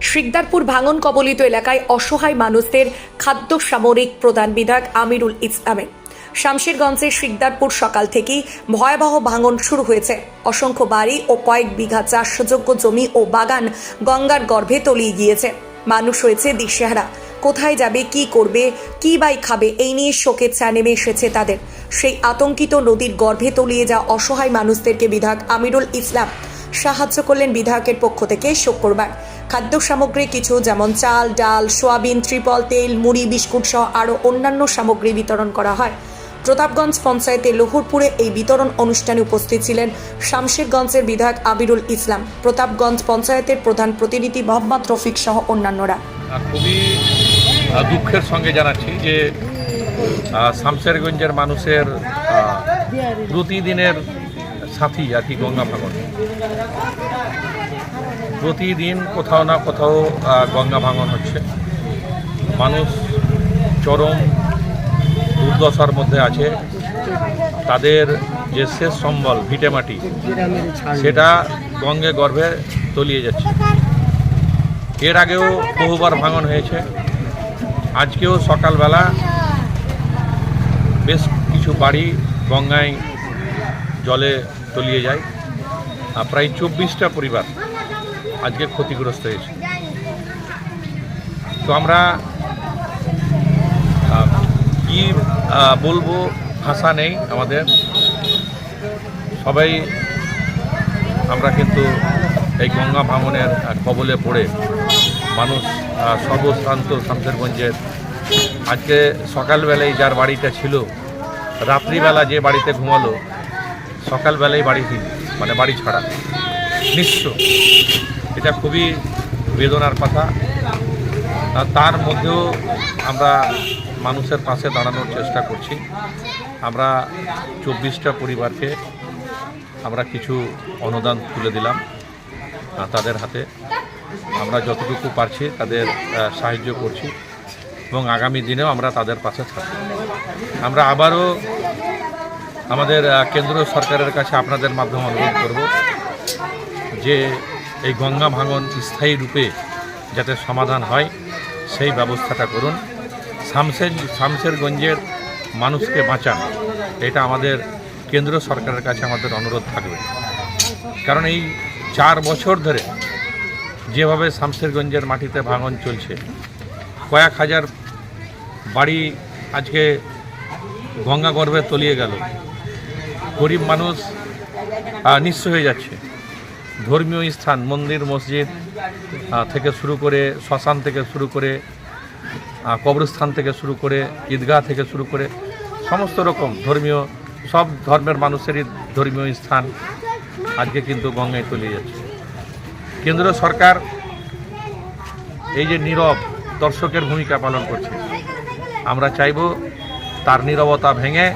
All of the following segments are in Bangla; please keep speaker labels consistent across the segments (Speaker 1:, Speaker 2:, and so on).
Speaker 1: শিকদারপুর ভাঙন কবলিত এলাকায় অসহায় মানুষদের খাদ্য সামরিক প্রদান বিধায়ক আমিরুল ইসলামের শামশেরগঞ্জের শিকদারপুর সকাল থেকেই ভয়াবহ ভাঙন শুরু হয়েছে। অসংখ্য বাড়ি ও কয়েক বিঘা চাষযোগ্য জমি ও বাগান গঙ্গার গর্ভে তলিয়ে গিয়েছে। মানুষ হয়েছে দিশেহারা। কোথায় যাবে, কি করবে, কি বাই খাবে, এই নিয়ে শোকের চা নেমে এসেছে তাদের। সেই আতঙ্কিত নদীর গর্ভে তলিয়ে যাওয়া অসহায় মানুষদেরকে বিধায়ক আমিরুল ইসলাম সাহায্য করলেন বিধায়কের পক্ষ থেকে শুক্রবার। খাদ্য সামগ্রী কিছু যেমন চাল, ডাল, সোয়াবিন, ত্রিপল, তেল, মুড়ি, বিস্কুট সহ আরও অন্যান্য সামগ্রী বিতরণ করা হয়। প্রতাপগঞ্জ পঞ্চায়েতের লহুরপুরে এই বিতরণ অনুষ্ঠানে উপস্থিত ছিলেন শামশেরগঞ্জের বিধায়ক আবিরুল ইসলাম, প্রতাপগঞ্জ পঞ্চায়েতের প্রধান প্রতিনিধি মোহাম্মদ রফিক সহ অন্যান্যরা।
Speaker 2: খুবই দুঃখের সঙ্গে জানাচ্ছি যে শামশেরগঞ্জের মানুষের প্রতিদিনের সাথী আর কি গঙ্গা ভাঙন প্রতিদিন কোথাও না কোথাও গঙ্গা ভাঙন হচ্ছে। মানুষ চরম দুর্দশার মধ্যে আছে। তাদের যে শেষ সম্বল ভিটেমাটি সেটা গঙ্গে গর্ভে তলিয়ে যাচ্ছে। এর আগেও বহুবার ভাঙন হয়েছে। আজকেও সকালবেলা বেশ কিছু বাড়ি গঙ্গায় জলে তলিয়ে যায় আর প্রায় চব্বিশটা পরিবার আজকে ক্ষতিগ্রস্ত হয়েছে। তো আমরা কি বলব? ভাষা নেই আমাদের। সবাই আমরা কিন্তু এই গঙ্গা ভাঙনের কবলে পড়ে মানুষ সর্বশ্রান্ত শামশেরগঞ্জের আজকে সকালবেলায় যার বাড়িটা ছিল, রাত্রিবেলা যে বাড়িতে ঘুমালো সকালবেলায় বাড়ি ফির মানে বাড়ি ছাড়া। নিঃস্ব এটা খুবই বেদনার কথা। তার মধ্যেও আমরা মানুষের পাশে দাঁড়ানোর চেষ্টা করছি। আমরা চব্বিশটা পরিবারকে আমরা কিছু অনুদান তুলে দিলাম তাদের হাতে। আমরা যতটুকু পারছি তাদের সাহায্য করছি এবং আগামী দিনেও আমরা তাদের পাশে থাকব। আমরা আবারও আমাদের আহ, কেন্দ্র সরকারের কাছে আপনাদের মাধ্যমে অনুরোধ করব যে এই গঙ্গা ভাঙন স্থায়ী রূপে যাতে সমাধান হয় সেই ব্যবস্থাটা করুন। শামশের শামশেরগঞ্জের মানুষকে বাঁচান এটা আমাদের কেন্দ্র সরকারের কাছে আমাদের অনুরোধ থাকবে। কারণ এই চার বছর ধরে যেভাবে শামশেরগঞ্জের মাটিতে ভাঙন চলছে কয়েক হাজার বাড়ি আজকে গঙ্গা গর্ভে তলিয়ে গেল। গরিব মানুষ নিঃস্ব হয়ে যাচ্ছে। ধর্মীয় স্থান, মন্দির, মসজিদ থেকে শুরু করে শ্মশান থেকে শুরু করে কবরস্থান থেকে শুরু করে, ঈদগাহ থেকে শুরু করে সমস্ত রকম ধর্মীয়, সব ধর্মের মানুষেরই ধর্মীয় স্থান আজকে কিন্তু গঙ্গায় তলিয়ে যাচ্ছে। কেন্দ্র সরকার এই যে নীরব দর্শকের ভূমিকা পালন করছে, আমরা চাইব তার নীরবতা ভেঙে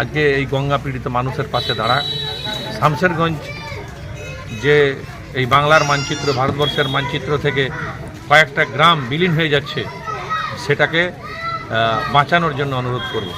Speaker 2: আজকে এই গঙ্গা পীড়িত মানুষের পাশে দাঁড়া শামশেরগঞ্জ যে এই বাংলার মানচিত্র, ভারতবর্ষের মানচিত্র থেকে কয়েকটা গ্রাম বিলীন হয়ে যাচ্ছে, সেটাকে বাঁচানোর জন্য অনুরোধ করব।